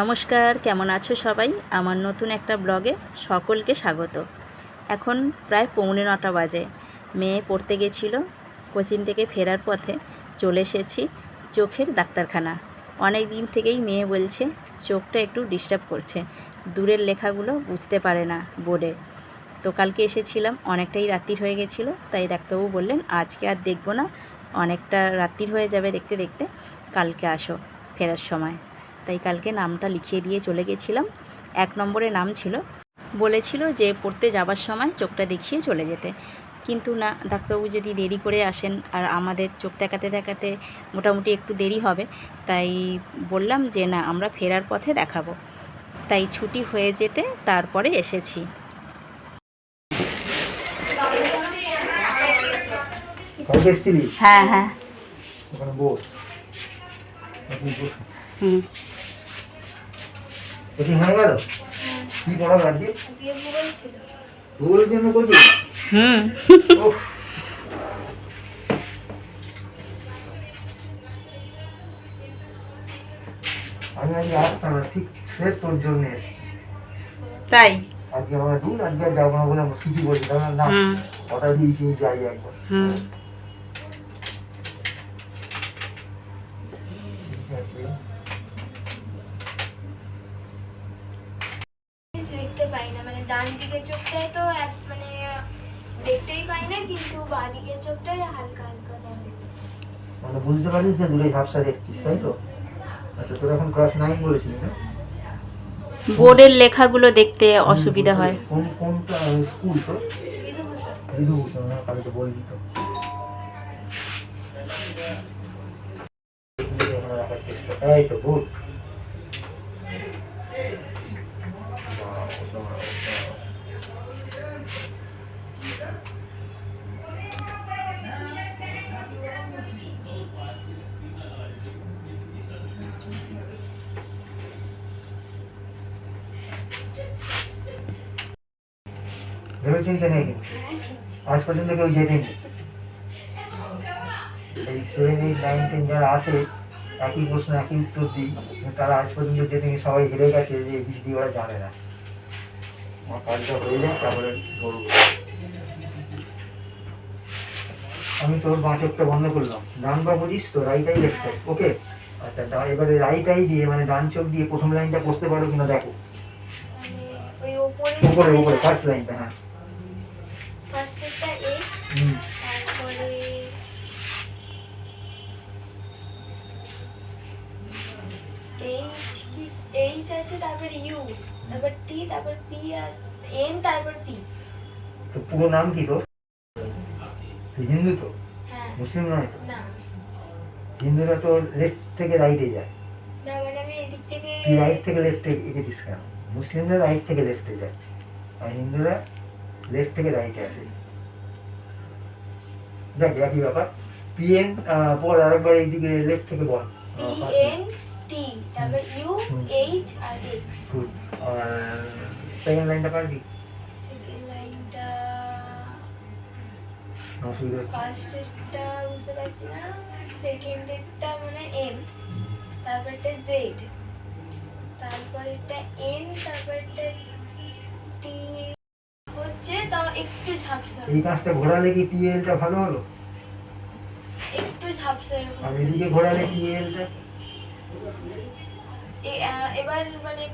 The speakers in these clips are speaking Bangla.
নমস্কার, কেমন আছো সবাই? আমার নতুন একটা ব্লগে সকলকে স্বাগত। এখন প্রায় পৌনে নটা বাজে। মেয়ে পড়তে গেছিল কোচিং থেকে ফেরার পথে চলে এসেছি চোখের ডাক্তারখানা। অনেক দিন থেকেই মেয়ে বলছে, চোখটা একটু ডিস্টার্ব করছে। দূরের লেখাগুলো বুঝতে পারে না বোর্ডে। তো কালকে এসেছিলাম, অনেকটাই রাত্রির হয়ে গেছিল, তাই ডাক্তারবাবু বললেন, আজকে আর দেখব না, অনেকটা রাত্রির হয়ে যাবে দেখতে দেখতে, কালকে আসো ফেরার সময়। তাই কালকে নামটা লিখিয়ে দিয়ে চলে গেছিলাম। এক নম্বরে নাম ছিল। বলেছিল যে পড়তে যাবার সময় চোখটা দেখিয়ে চলে যেতে। কিন্তু না ডাক্তারবাবু যদি দেরি করে আসেন আর আমাদের চোখ দেখাতে দেখাতে মোটামুটি একটু দেরি হবে তাই বললাম যে না আমরা ফেরার পথে দেখাবো। তাই ছুটি হয়ে যেতে তারপরে এসেছি। হ্যাঁ হ্যাঁ। হুম। কোচিং হয়ে গেল? কি পড়াবে আজকে ভূগোলের জন্য করবি হুম। আমি আজকে আসতাম না ঠিক সে তোর জন্য এসেছি। তাই? আজকে আমার দিন আজকে আর যাব না বলে আমরা ছুটি বলছি না কথা দিয়েছি যাই একবার। হুম ঠিক আছে লিখতে পাই না মানে ডান দিকের চোখটায় তো এক মানে দেখতেই পাই না কিন্তু বাঁ দিকের চোখটাই হালকা হালকা মানে বুঝতে পারিস যে দূরে ঝাপসা দেখছিস তাই তো আচ্ছা তোর এখন ক্লাস নাইন বলেছিলি না বোর্ডের লেখাগুলো দেখতে অসুবিধা হয় কোন কোনটা স্কুল তো বিধুভূষণ বিধুভূষণ হ্যাঁ কালকে বললি তো এই তো গুড ভেবে চিন্তে নেই কিন্তু। আজ পর্যন্ত কেউ জেতেনি এই সেভেন এইট নাইন টেন যারা আসে একই প্রশ্ন একই উত্তর দিই। কিন্তু তারা আজ পর্যন্ত জেতেনি সবাই হেরে গেছে যে বৃষ্টি ওরা জানে না। আমার কাজটা হয়ে যায় তারপরে ধরবো। আমি তোর বাঁ চোখটা বন্ধ করলাম। ডান পা বুঝিস তো right eye left eye okay আচ্ছা এবারে রাইট আই দিয়ে মানে ডান চোখ দিয়ে প্রথম লাইনটা করতে পারো কিনা দেখো। উপরে উপরে ফার্স্ট লাইনটা হ্যাঁ। এইচ কি এইচ আছে তারপরে ইউ তারপর টি তারপর পি আর এন তারপর পি তো পুরো নাম কি তোর? তুই হিন্দু তো? হ্যাঁ। মুসলিম নয় তো? না। হিন্দুরা তো লেফট থেকে রাইটে যায়। না মানে আমি এদিক থেকে তুই রাইট থেকে লেফটে এগেছিস কেন? মুসলিমরা রাইট থেকে লেফটে যায় আর হিন্দুরা লেফট থেকে রাইটে আসে। যাক একই ব্যাপার। পিএন পর আরেকবার এইদিকে লেফট থেকে বল। পি এন টি তারপর U H R X good আর সেকেন্ড লাইনটা পারবি সেকেন্ড লাইনটা অসুবিধা ফার্স্টেরটা বুঝতে পারছি না। সেকেন্ডেরটা মানে এম তারপরটা জেড তারপরেরটা এন তারপরটা টি হচ্ছে তাও একটু ঝাপসা। এই কাজটা ঘোরালে কি ভালো হলো? একটু ঝাপসা এরকম। আর এদিকে ঘোরালে আহ, এবার মানে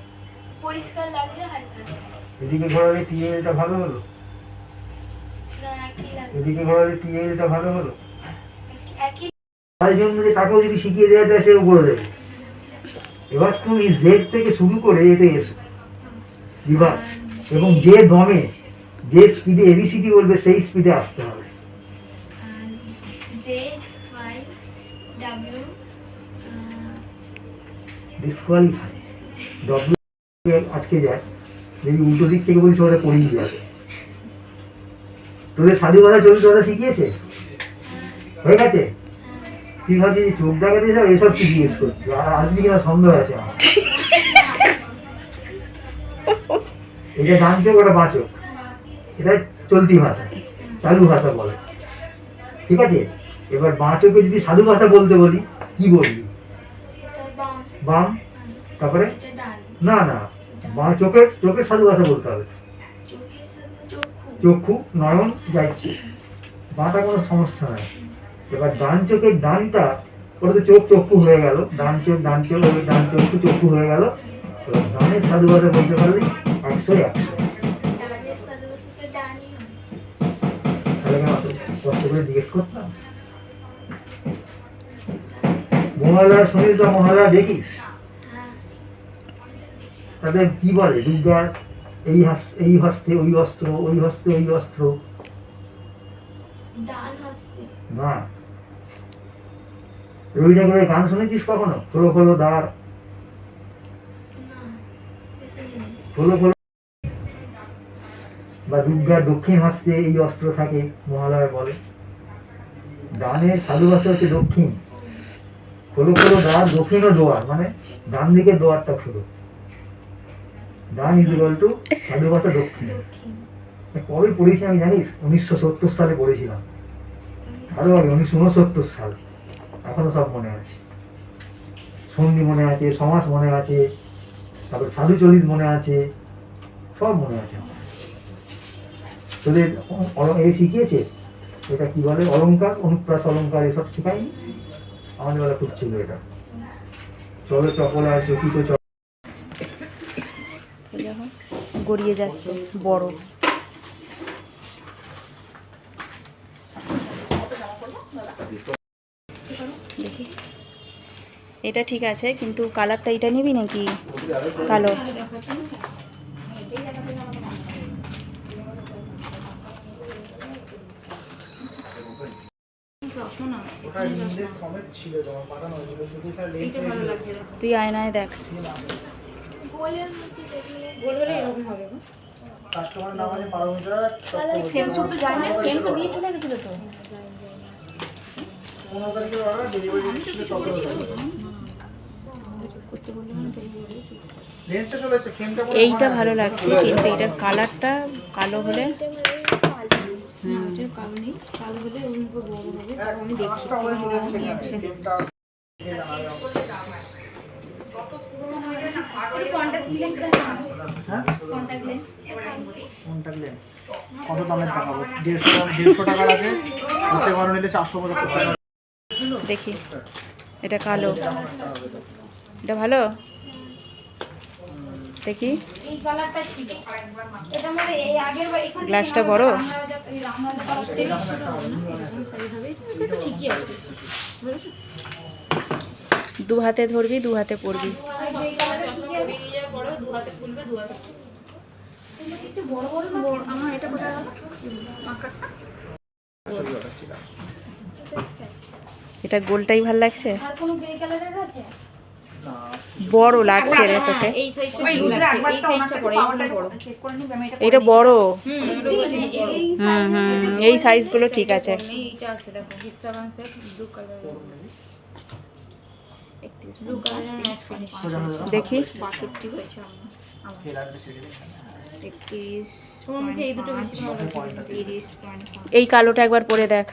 পরিষ্কার লাগছে হালকা এদিকে ঘোরালে টিএলটা ভালো হলো? এদিকে ঘোরালে টিএলটা ভালো হলো? একই- একই। জন্য যে তাকেও যদি শিখিয়ে দেওয়া যায় সেও বলে দেবে। এবার তুমি জেড থেকে শুরু করে এতে এসো। রিভার্স। এবং যে দমে যে স্পিডে এবিসিডি বলবে সেই স্পিডে আসতে হবে। Z Y W disqualify W আটকে যায়, যদি উল্টো দিক থেকে বলছে ওরা পড়িয়ে যাবে তোদের সাধু কথা চলছে ওরা শিখিয়েছে? হয়ে গেছে? তুই ভাবছি যে চোখ দেখাতে যাও এসব কি জিজ্ঞেস করছি আর আসবি কিনা সন্দেহ আছে আমার। এটা চোখ, ওটা বাঁ চোখ। এটা চলতি ভাষা, চালু ভাষা বলে। ঠিক আছে? এবার বাঁ চোখে যদি সাধু ভাষা বলতে বলি, কি বলবি? বাম। তারপরে? না না বাঁ চোখের চোখের সাধু ভাষা বলতে হবে। চক্ষু নয়ন যাইছে। বাঁটা কোনো সমস্যা নাই। এবার ডান চোখের ডানটা ওটা তো চোখ চক্ষু হয়ে গেল। ডান চোখ ডান চোখ ওই ডান চক্ষু চক্ষু হয়ে গেল। এবার ডানের সাধু ভাষা বলতে পারলে একশো একশো। তাহলে কষ্ট করে জিজ্ঞেস করতাম। মহালয়া শুনিস তো মহালয়া দেখিস? তাদের কি বলে? দুর্গার এই এই হস্তে ওই অস্ত্র ওই হস্তে ওই অস্ত্র। না। রবি ঠাকুরের গান শুনেছিস কখনো? খোলো খোলো দ্বার খোলো খোলো। বা দুর্গার দক্ষিণ হস্তে এই অস্ত্র থাকে মহালয়া বলে। ডানের সাধু হচ্ছে দক্ষিণ। খোলো খোলো দ্বার দক্ষিণ দোয়ার মানে ডান দিকে দোয়ারটা খোলো। ডান ইজ টু সাধু ভাষা দক্ষিণ। কবে পড়েছি আমি জানিস? উনিশশো সত্তর সালে পড়েছিলাম। আরও আগে উনিশশো উনসত্তর সাল। এখনও সব মনে আছে। সন্ধি মনে আছে সমাস মনে আছে তারপর সাধু চলিত মনে আছে সব মনে আছে আমার। তোদের এই শিখিয়েছে? এটা কি বলে? অলংকার অনুপ্রাস অলংকার এসব শেখায়নি? আমাদের বেলা খুব ছিল এটা। চলো চপলা চকিত চপ গড়িয়ে যাচ্ছে বড়। এটা ঠিক আছে, কিন্তু কালারটা এটা নিবি নাকি? কালো। তুই আয়নায় দেখ। গোলের মধ্যে দেখলে গোল হলে এরকম হবে গো। কাস্টমার নাম আছে পারমিতা ফ্রেম শুধু যায় ফ্রেম তো দিয়ে চলে গেছিল তো। পনেরো তারিখের অর্ডার ডেলিভারি ছিল সতেরো তারিখ লেন্সে চলেছে ফ্রেমটা এইটা ভালো লাগছে কিন্তু এটার কালারটা কালো হলে না ওটার কালো নেই কালো হলে বড় হবে তাও আমি দেখছি। লেন্স কত দামের দেখাবো? দেড়শো দেড়শো টাকার আছে হাতে নিলে চারশো পঁচাত্তর টাকা। দেখি। এটা কালো। এটা ভালো? থেকে গ্লাসটা বড়? দু হাতে ধরবি দু হাতে? মার্কারটা? এটা গোলটাই ভালো লাগছে? আর কোনো গ্রে কালারের আছে? বড় লাগছে রে তোকে এই এই এটা এটা বড়। হুম এই হুম হুম এই সাইজগুলো ঠিক আছে। এইটা আছে দেখো হিটসাগান সেট ব্লু কালার একত্রিশ ব্লু কালার দেখি বাষট্টি হয়েছে আমার আমার একত্রিশ তোমার মুখে এই দুটো বেশি ভালো লাগছে তিরিশ পয়েন্ট এই কালোটা একবার পরে দেখ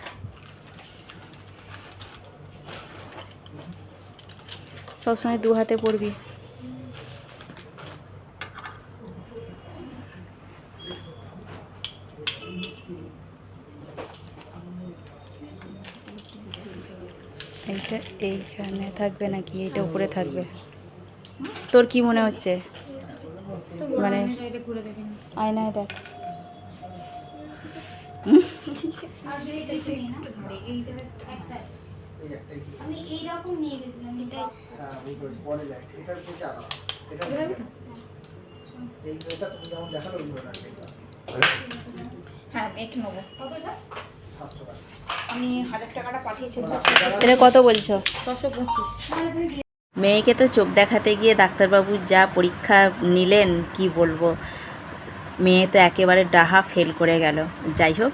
সবসময় দু হাতে পরবি। এইটা এইখানে থাকবে নাকি? এইটা উপরে থাকবে। তোর কি মনে হচ্ছে? মানে এটা ঘুরে দেখেন আয়নায় দেখ আর যদি কিছু নেই না এই একটা আমি এইরকম নিয়ে গেছিলাম এটা হ্যাঁ মেট নেব। আমি হাজার টাকাটা পাঠিয়েছি। এটা কত বলছো? ছশো পঁচিশ। মেয়েকে তো চোখ দেখাতে গিয়ে ডাক্তারবাবু যা পরীক্ষা নিলেন কি বলব? মেয়ে তো একেবারে ডাহা ফেল করে গেল। যাই হোক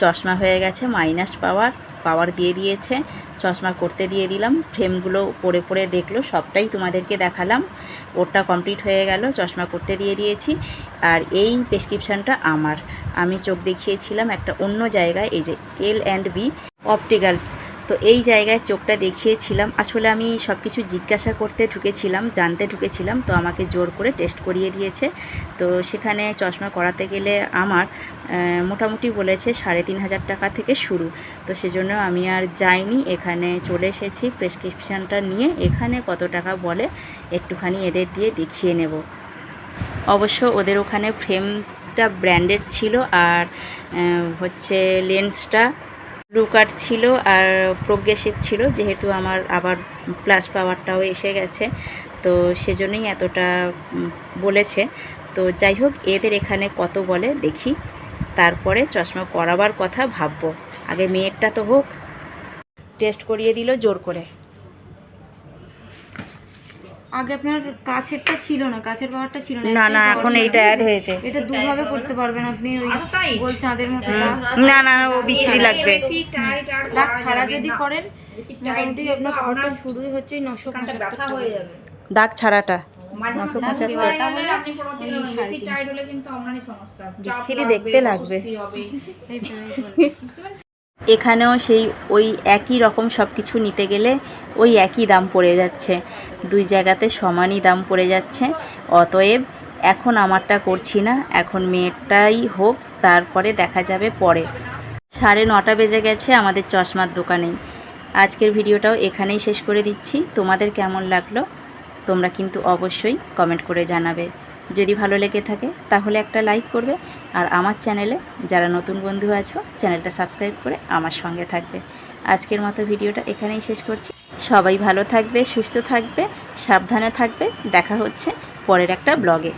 চশমা হয়ে গেছে মাইনাস পাওয়ার। পাওয়ার দিয়ে দিয়েছে, চশমা করতে দিয়ে দিলাম ফ্রেমগুলো পরে পরে দেখল, সবটাই তোমাদেরকে দেখালাম। ওরটা কমপ্লিট হয়ে গেল, চশমা করতে দিয়ে দিয়েছি, আর এই প্রেসক্রিপশানটা আমার। আমি চোখ দেখিয়েছিলাম একটা অন্য জায়গায়, এই যে এল অ্যান্ড বি অপটিক্যালস তো এই জায়গায় চোখটা দেখিয়েছিলাম। আসলে আমি সব কিছু জিজ্ঞাসা করতে ঢুকেছিলাম, জানতে ঢুকেছিলাম, তো আমাকে জোর করে টেস্ট করিয়ে দিয়েছে। তো সেখানে চশমা করাতে গেলে আমার মোটামুটি বলেছে সাড়ে তিন হাজার টাকা থেকে শুরু। তো সেজন্য আমি আর যাইনি, এখানে চলে এসেছি। প্রেসক্রিপশানটা নিয়ে এখানে কত টাকা বলে একটুখানি এদের দিয়ে দেখিয়ে নেব। অবশ্য ওদের ওখানে ফ্রেমটা ব্র্যান্ডেড ছিল আর হচ্ছে লেন্সটা কাট ছিল আর প্রোগ্রেসিভ ছিল, যেহেতু আমার আবার প্লাস পাওয়ারটাও এসে গেছে। তো সেজন্যই এতটা বলেছে। তো যাই হোক, এদের এখানে কত বলে দেখি। তারপরে চশমা করাবার কথা ভাববো। আগে মেয়েরটা তো হোক। টেস্ট করিয়ে দিল, জোর করে। আগে আপনার কাছেরটা ছিল না কাছের পাওয়ারটা ছিল না না না এখন এইটা অ্যাড হয়েছে। এটা দুভাবে করতে পারবেন আপনি ওই গোল চাঁদের মতো। না না ও বিচ্ছিরি লাগবে। দাগ ছাড়া যদি করেন মোটামুটি আপনার পাওয়ারটা শুরুই হচ্ছে নশো পঁচাত্তর টাকা। দাগ ছাড়াটা নশো দাগ পঁচাত্তর। বিচ্ছিরি দেখতে লাগবে। এখানেও সেই ওই একই রকম সব কিছু নিতে গেলে ওই একই দাম পড়ে যাচ্ছে। দুই জায়গাতে সমানই দাম পড়ে যাচ্ছে। অতএব এখন আমারটা করছি না, এখন মেয়েরটাই হোক, তারপরে দেখা যাবে পরে। সাড়ে নটা বেজে গেছে আমাদের চশমার দোকানেই আজকের ভিডিওটাও এখানেই শেষ করে দিচ্ছি। তোমাদের কেমন লাগল তোমরা কিন্তু অবশ্যই কমেন্ট করে জানাবে। যদি ভালো লেগে থাকে তাহলে একটা লাইক করবে আর আমার চ্যানেলে যারা নতুন বন্ধু আছো, চ্যানেলটা সাবস্ক্রাইব করে আমার সঙ্গে থাকবে। আজকের মতো ভিডিওটা এখানেই শেষ করছি। সবাই ভালো থাকবে, সুস্থ থাকবে, সাবধানে থাকবে। দেখা হচ্ছে পরের একটা ব্লগে।